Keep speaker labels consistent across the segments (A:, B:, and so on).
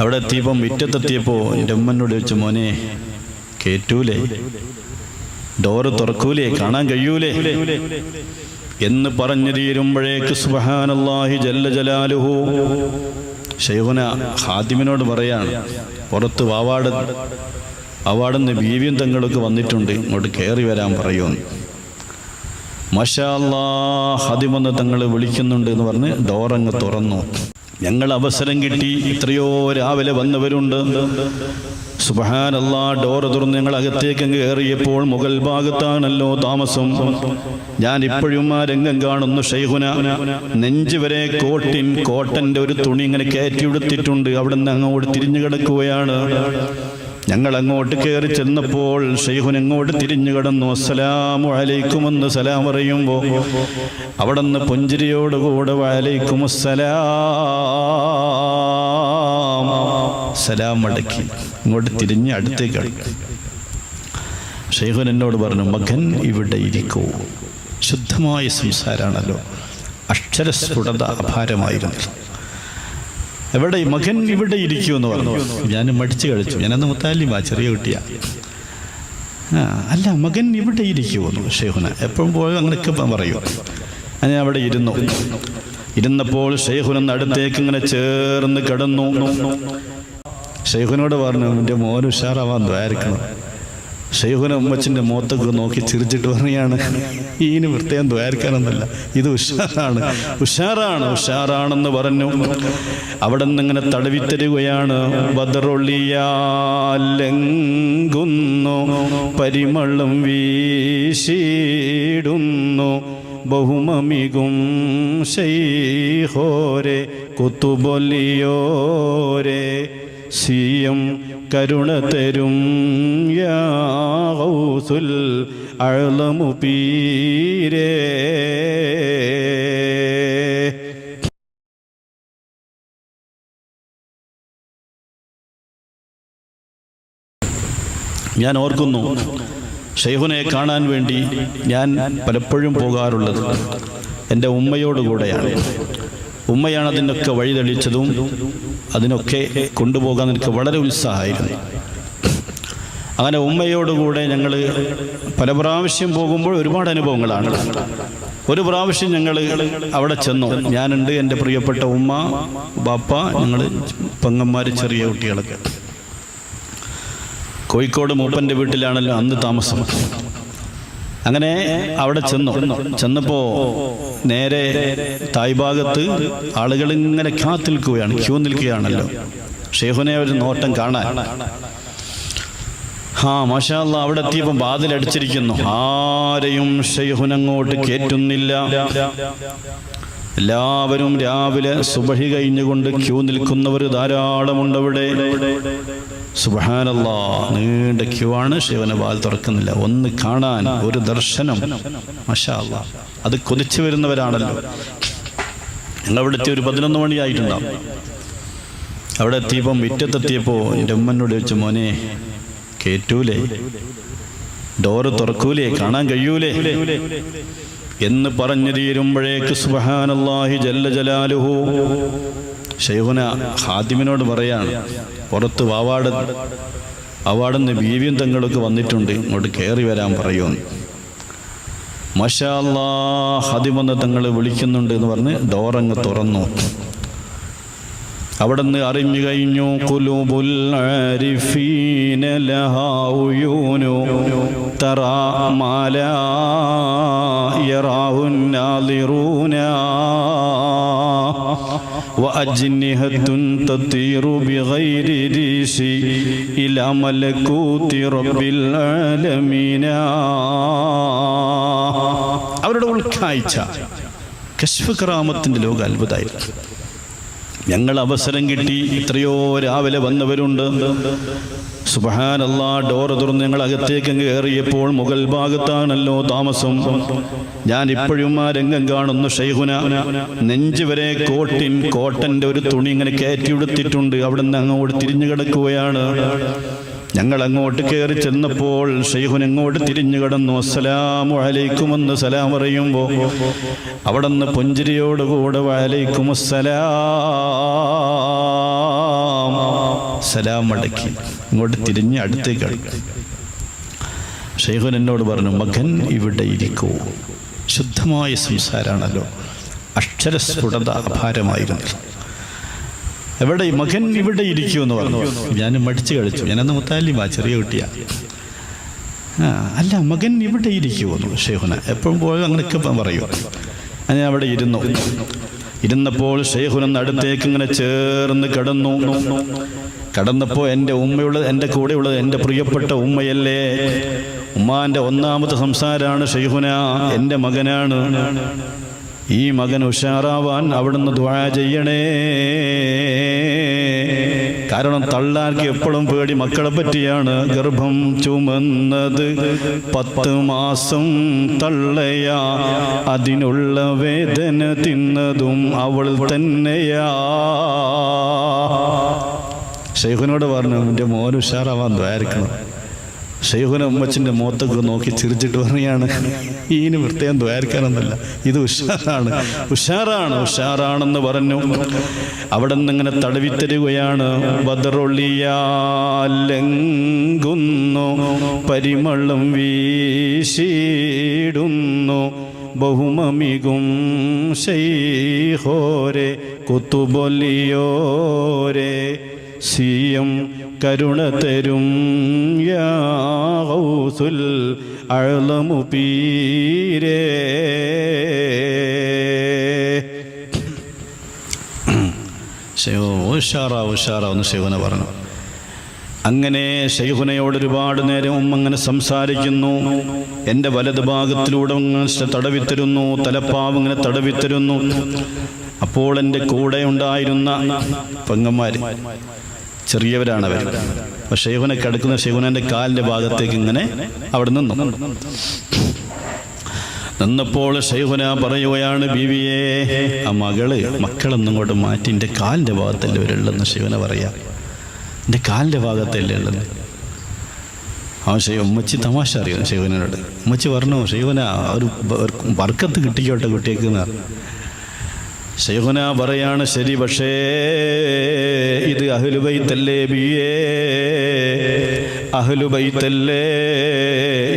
A: അവിടെ എത്തിയപ്പം മുറ്റത്തെത്തിയപ്പോൾ എന്റെ ഉമ്മനോട് ചോദിച്ചു മോനെ കേറ്റൂലേ? ഡോറ് തുറക്കൂലേ? കാണാൻ കഴിയൂലേ? എന്ന് പറഞ്ഞു തീരുമ്പോഴേക്ക് സുബഹാനല്ലാഹി ജല്ല ജലാലുഹു ഷെയ്ഖുന ഹാദിമിനോട് പറയാണ് പുറത്ത് വാവാട് അവാടുന്ന് ബീവിയും തങ്ങളൊക്കെ വന്നിട്ടുണ്ട് ഇങ്ങോട്ട് കയറി വരാൻ പറയുമെന്ന്. മഷാല്ലാ ഹാദിമെന്ന് തങ്ങൾ വിളിക്കുന്നുണ്ട് എന്ന് പറഞ്ഞ് ഡോറങ്ങ് തുറന്നു. ഞങ്ങൾ അവസരം കിട്ടി. എത്രയോ രാവിലെ വന്നവരുണ്ട്. സുബഹാനല്ലാ ഡോർ തുറന്ന് ഞങ്ങൾ അകത്തേക്ക് കയറിയപ്പോൾ മുഗൾ ഭാഗത്താണല്ലോ താമസം. ഞാൻ ഇപ്പോഴും ആ രംഗം കാണുന്നു ഷെയ്ഹുന നെഞ്ചുവരെ കോട്ടിൻ കോട്ടന്റെ ഒരു തുണി ഇങ്ങനെ കയറ്റി ഉടുത്തിട്ടുണ്ട് അവിടെ നിന്ന് അങ്ങോട്ട് തിരിഞ്ഞു കിടക്കുകയാണ്. ഞങ്ങൾ അങ്ങോട്ട് കയറി ചെന്നപ്പോൾ ഷെയ്ഖുൻ അങ്ങോട്ട് തിരിഞ്ഞു കിടന്നു. അസ്സലാമു അലൈക്കും എന്ന് സലാം പറയുമ്പോൾ അവിടെ നിന്ന് പുഞ്ചിരിയോടുകൂടെ വലൈക്കും സലാം മടക്കി. ഇങ്ങോട്ട് തിരിഞ്ഞ് അടുത്തേക്ക് ഷെയ്ഹുൻ എന്നോട് പറഞ്ഞു മകൻ ഇവിടെ ഇരിക്കൂ. ശുദ്ധമായ സംസാരമാണല്ലോ അക്ഷരസ്ഫുടത അപാരമായിരുന്നു. എവിടെ മകൻ ഇവിടെ ഇരിക്കുമെന്ന് പറഞ്ഞു. ഞാൻ മടിച്ചു കഴിച്ചു ഞാനന്ന് മുത്താലിമാ ചെറിയ കുട്ടിയാ. അല്ല മകൻ ഇവിടെ ഇരിക്കുമെന്ന് ഷെയ്ഖുന എപ്പോഴും പോയോ അങ്ങനെയൊക്കെ പറയൂ. ഞാൻ അവിടെ ഇരുന്നു. ഇരുന്നപ്പോൾ ഷെയ്ഖുനന്ന് അടുത്തേക്ക് ഇങ്ങനെ ചേർന്ന് കിടന്നു. ഷെയ്ഖുനോട് പറഞ്ഞു എന്റെ മോൻ ഉഷാറാവാൻ ദ്വാരിക്കണം. ഷെയ്ഖുന ഉമ്മച്ചിന്റെ മുഖത്തൊക്കെ നോക്കി ചിരിച്ചിട്ട് പറയാണ് ഈന് പ്രത്യേകം ദ്വാരിക്കാനൊന്നുമില്ല. ഇത് ഉഷാറാണ്. ഉഷാറാണ് ഉഷാറാണെന്ന് പറഞ്ഞു. അവിടെ നിന്ന് ഇങ്ങനെ തടവിത്തരുകയാണ്. ബദറൊളിയാലെങ്കുന്നു പരിമളം വീശിടുന്നു ബഹുമമികും ശൈഹോരെ കുത്തുബൊല്ലിയോരെ സിയം കരുണ തരും യാസുൽ അഴലമു പീരേ. ഞാൻ ഓർക്കുന്നു ഷെയ്ഹുനെ കാണാൻ വേണ്ടി ഞാൻ പലപ്പോഴും പോകാറുള്ളത് എന്റെ ഉമ്മയോടുകൂടെയാണ്. ഉമ്മയാണ് അതിനൊക്കെ വഴിതെളിച്ചതും അതിനൊക്കെ കൊണ്ടുപോകാൻ എനിക്ക് വളരെ ഉത്സാഹമായിരുന്നു. അങ്ങനെ ഉമ്മയോടുകൂടെ ഞങ്ങൾ പല പ്രാവശ്യം പോകുമ്പോൾ ഒരുപാട് അനുഭവങ്ങളാണ്. ഒരു പ്രാവശ്യം ഞങ്ങൾ അവിടെ ചെന്നു. ഞാനുണ്ട് എന്റെ പ്രിയപ്പെട്ട ഉമ്മ ബാപ്പ ഞങ്ങൾ പെങ്ങന്മാർ ചെറിയ കുട്ടികളൊക്കെ. കോഴിക്കോട് മൂപ്പന്റെ വീട്ടിലാണല്ലോ അന്ന് താമസം. അങ്ങനെ അവിടെ ചെന്നു. ചെന്നപ്പോ നേരെ തായ്ഭാഗത്ത് ആളുകൾ ഇങ്ങനെ കാത്തു നിൽക്കുകയാണ് ക്യൂ നിൽക്കുകയാണല്ലോ. ഷെയ്ഖുനെ ഒരു നോട്ടം കാണാൻ. ആ മഷാല്ല അവിടെ എത്തിയപ്പോ വാതിലടിച്ചിരിക്കുന്നു. ആരെയും ഷെയ്ഹുനങ്ങോട്ട് കേറ്റുന്നില്ല. എല്ലാവരും രാവിലെ സുബഹി കഴിഞ്ഞുകൊണ്ട് ക്യൂ നിൽക്കുന്നവർ ധാരാളമുണ്ട് അവിടെ സുബഹാനല്ല നീണ്ട ക്യൂ ആണ് ശിവന് വാൽ തുറക്കുന്നില്ല. ഒന്ന് കാണാൻ ഒരു ദർശനം. മഷാ അല്ലാ അത് കൊതിച്ചു വരുന്നവരാണല്ലോ. ഞങ്ങൾ അവിടെ എത്തി ഒരു പതിനൊന്ന് മണിയായിട്ടുണ്ടാവും. അവിടെ എത്തിയപ്പം മുറ്റത്തെത്തിയപ്പോൾ എന്റെ ഉമ്മനോട് വെച്ച് മോനെ കേറ്റൂലേ? ഡോറ് തുറക്കൂലേ? കാണാൻ കഴിയൂലേ? എന്ന് പറഞ്ഞു തീരുമ്പോഴേക്ക് സുബഹാനല്ലാഹി ജല്ല ജലാലുഹു. ഷെയ്ഖുന ഹാദിമിനോട് പറയാണ് പുറത്ത് വാവാട് അവാടുന്ന് ബീവിയും തങ്ങളൊക്കെ വന്നിട്ടുണ്ട് ഇങ്ങോട്ട് കയറി വരാൻ പറയുമെന്ന്. മഷാല്ലാ ഹാദിമെന്ന് തങ്ങൾ വിളിക്കുന്നുണ്ട് എന്ന് പറഞ്ഞ് ഡോറങ്ങ് തുറന്നു അവിടെ നിന്ന് അറിഞ്ഞു കഴിഞ്ഞു കുലുബുൽ ആരിഫീന ലഹാ ഉയൂനു തറാ മാലാ യറാഹു നാളിറൂന وأجنهة تطير بغير ريش إلى ملكوت رب العالمين അവരുടെ ഉൾക്കാഴ്ച കശ്ഫ് കറാമത്തിൻ്റെ ലോക അത്ഭുതമായിരുന്നു ഞങ്ങൾ അവസരം കിട്ടി. എത്രയോ രാവിലെ വന്നവരുണ്ട്. സുബഹാനല്ലാ ഡോർ തുറന്ന് ഞങ്ങൾ അകത്തേക്ക് കയറിയപ്പോൾ മുകൾ ഭാഗത്താണല്ലോ താമസം. ഞാൻ ഇപ്പോഴും ആ രംഗം കാണുന്നു ഷെയ്ഹുന നെഞ്ചുവരെ കോട്ടിൻ കോട്ടന്റെ ഒരു തുണി ഇങ്ങനെ കയറ്റി ഉടുത്തിട്ടുണ്ട് അവിടെ നിന്ന് അങ്ങോട്ട് തിരിഞ്ഞു കിടക്കുകയാണ്. ഞങ്ങൾ അങ്ങോട്ട് കയറി ചെന്നപ്പോൾ ഷെയ്ഖുൻ അങ്ങോട്ട് തിരിഞ്ഞു കിടന്നു. അസ്സലാമു അലൈക്കും എന്ന് സലാം പറയുമ്പോൾ അവിടെ നിന്ന് പുഞ്ചിരിയോടുകൂടെ വലൈക്കും അസ്സലാം സലാം മടക്കി ഇങ്ങോട്ട് തിരിഞ്ഞ് അടുത്തേക്ക് അടുക്കും ഷെയ്ഖുൻ എന്നോട് പറഞ്ഞു മകൻ ഇവിടെ ഇരിക്കൂ. ശുദ്ധമായ സംസാരാണല്ലോ. അക്ഷരസ്ഫുടത അപാരമായിരുന്നു. എവിടെ മകൻ ഇവിടെ ഇരിക്കൂ എന്ന് പറഞ്ഞു. ഞാൻ മടിച്ചു കളിച്ചു. ഞാനന്ന് മുത്താലിമാ ചെറിയ കുട്ടിയാ. ആ അല്ല മകൻ ഇവിടെ ഇരിക്കുമെന്ന് ഷേഹുന എപ്പോഴും പോയി അങ്ങനെയൊക്കെ പറയും. ഞാൻ അവിടെ ഇരുന്നു. ഇരുന്നപ്പോൾ ഷെയ്ഖുനെന്ന് അടുത്തേക്ക് ഇങ്ങനെ ചേർന്ന് കിടന്നു. കടന്നപ്പോൾ എന്റെ ഉമ്മയുള്ള എന്റെ കൂടെയുള്ളത് എന്റെ പ്രിയപ്പെട്ട ഉമ്മയല്ലേ? ഉമ്മാന്റെ ഒന്നാമത്തെ സംസാരമാണ് ഷെയ്ഹുന എന്റെ മകനാണ്. ഈ മകൻ ഉഷാറാവാൻ അവിടുന്ന് ദ്വാ ചെയ്യണേ. കാരണം തള്ളാർക്ക് എപ്പോഴും പേടി മക്കളെ പറ്റിയാണ് ഗർഭം ചുമന്നത്. പത്ത് മാസം തള്ളയാ അതിനുള്ള വേദന തിന്നതും അവൾ തന്നെയാ. ഷെയ്ഖിനോട് പറഞ്ഞു എന്റെ മോൻ ഉഷാറാവാൻ ദ്വാരിക്കണം ഷെയ്ഖുന ഉമ്മച്ചിന്റെ മുഖത്തൊക്കെ നോക്കി ചിരിച്ചിട്ട് പറയാണ് ഈന് പ്രത്യേകം ദ്വാരിക്കാനൊന്നുമില്ല. ഇത് ഉഷാറാണ്. ഉഷാറാണ് ഉഷാറാണെന്ന് പറഞ്ഞു. അവിടെ നിന്ന് ഇങ്ങനെ തടവിത്തരുകയാണ്. ബദറൊളിയാലെങ്കുന്നു പരിമളം വീശിടുന്നു ബഹുമമികും ശൈഹോരെ കുത്തുബൊലിയോരെ സിയം കരുണ തരും യാസുൽ അഴലമു പീരേ. ഉഷാറാ ഉഷാറാ എന്ന് ശിവന പറഞ്ഞു അങ്ങനെ ശൈഹുനയോട് ഒരുപാട് നേരം അങ്ങനെ സംസാരിക്കുന്നു. എന്റെ വലത് ഭാഗത്തിലൂടെ അങ്ങനെ തടവിത്തരുന്നു തലപ്പാവ് ഇങ്ങനെ തടവിത്തരുന്നു. അപ്പോൾ എന്റെ കൂടെ ഉണ്ടായിരുന്ന പെങ്ങന്മാർ ചെറിയവരാണ് അവർ അപ്പോൾ ഷെയ്ഖുനെ കിടക്കുന്ന ഷെയ്ഖുനന്റെ കാലിന്റെ ഭാഗത്തേക്ക് ഇങ്ങനെ അവിടെ നിന്നു. നിന്നപ്പോൾ ഷെയ്ഖുന പറയുകയാണ് ബീവിയെ ആ മകൾ മക്കളൊന്നും ഇങ്ങോട്ട് മാറ്റി എന്റെ കാലിന്റെ ഭാഗത്തല്ലേ ഇവരുള്ളെന്ന് ഷെയ്ഖുന പറയാ. എന്റെ കാലിന്റെ ഭാഗത്തല്ലേ ഉള്ളത് ആ ഷെയ് ഉമ്മച്ചി തമാശ അറിയാം ഷെയ്ഖുനോട്. ഉമ്മച്ചി പറഞ്ഞു ഷെയ്ഖുന ഒരു ബർക്കത്ത് കിട്ടിക്കോട്ടെ കുട്ടിയേക്ക് എന്ന് പറഞ്ഞു. ഷെയ്ഖുന പറയാണ് ശരി പക്ഷേ ഇത് അഹ്ലുബൈത്തല്ലേ ബിയേ? അഹ്ലുബൈത്തല്ലേ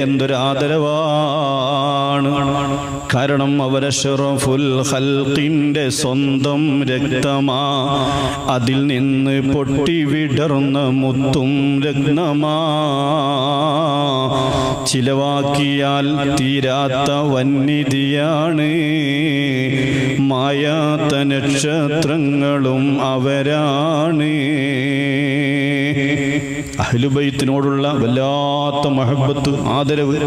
A: എന്തൊരു ആദരവാണ് അവരെ അവരഷറഫുൽ ഹൽക്കിന്റെ സ്വന്തം രക്തമാ. അതിൽ നിന്ന് പൊട്ടി വിടർന്ന മുത്തും രത്നമാ ചിലവാക്കിയാൽ തീരാത്ത വന്നിധിയാണ് മായാത്ത നക്ഷത്രങ്ങളും അവരാണ്. അഹ്ലുബൈത്തിനോടുള്ള വല്ലാത്ത മഹബത്ത് ആദരവ്.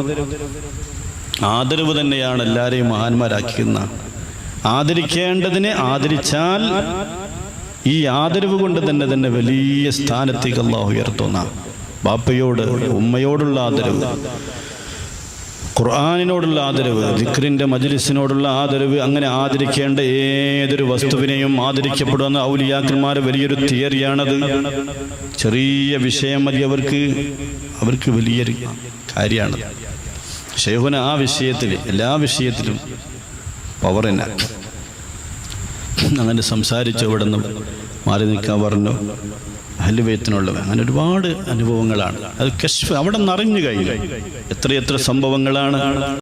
A: ആദരവ് തന്നെയാണ് എല്ലാവരെയും മഹാന്മാരാക്കുന്ന ആദരിക്കേണ്ടതിനെ ആദരിച്ചാൽ ഈ ആദരവ് കൊണ്ട് തന്നെ തന്നെ വലിയ സ്ഥാനത്തേക്ക് അള്ളാഹു ഉയർത്തുന്ന. ബാപ്പയോട് ഉമ്മയോടുള്ള ആദരവ് ഖുർആാനിനോടുള്ള ആദരവ് ദിക്റിന്റെ മജ്ലിസിനോടുള്ള ആദരവ് അങ്ങനെ ആദരിക്കേണ്ട ഏതൊരു വസ്തുവിനെയും ആദരിക്കപ്പെടുന്ന ഔലിയാക്കന്മാർ വലിയൊരു തിയറിയാണത്. ചെറിയ വിഷയം മതി അവർക്ക്. അവർക്ക് വലിയൊരു കാര്യമാണ് ഷെയ്ഖുന ആ വിഷയത്തിൽ എല്ലാ വിഷയത്തിലും പവർ തന്നെ അങ്ങനെ സംസാരിച്ചു ഇവിടെ നിന്ന് മാറി നിൽക്കാൻ പറഞ്ഞു. അഹലുബൈത്തിനുള്ളത് അങ്ങനെ ഒരുപാട് അനുഭവങ്ങളാണ്. അത് കശ്ഫ് അവിടെ നിറഞ്ഞു കഴിഞ്ഞു. എത്രയെത്ര സംഭവങ്ങളാണ്.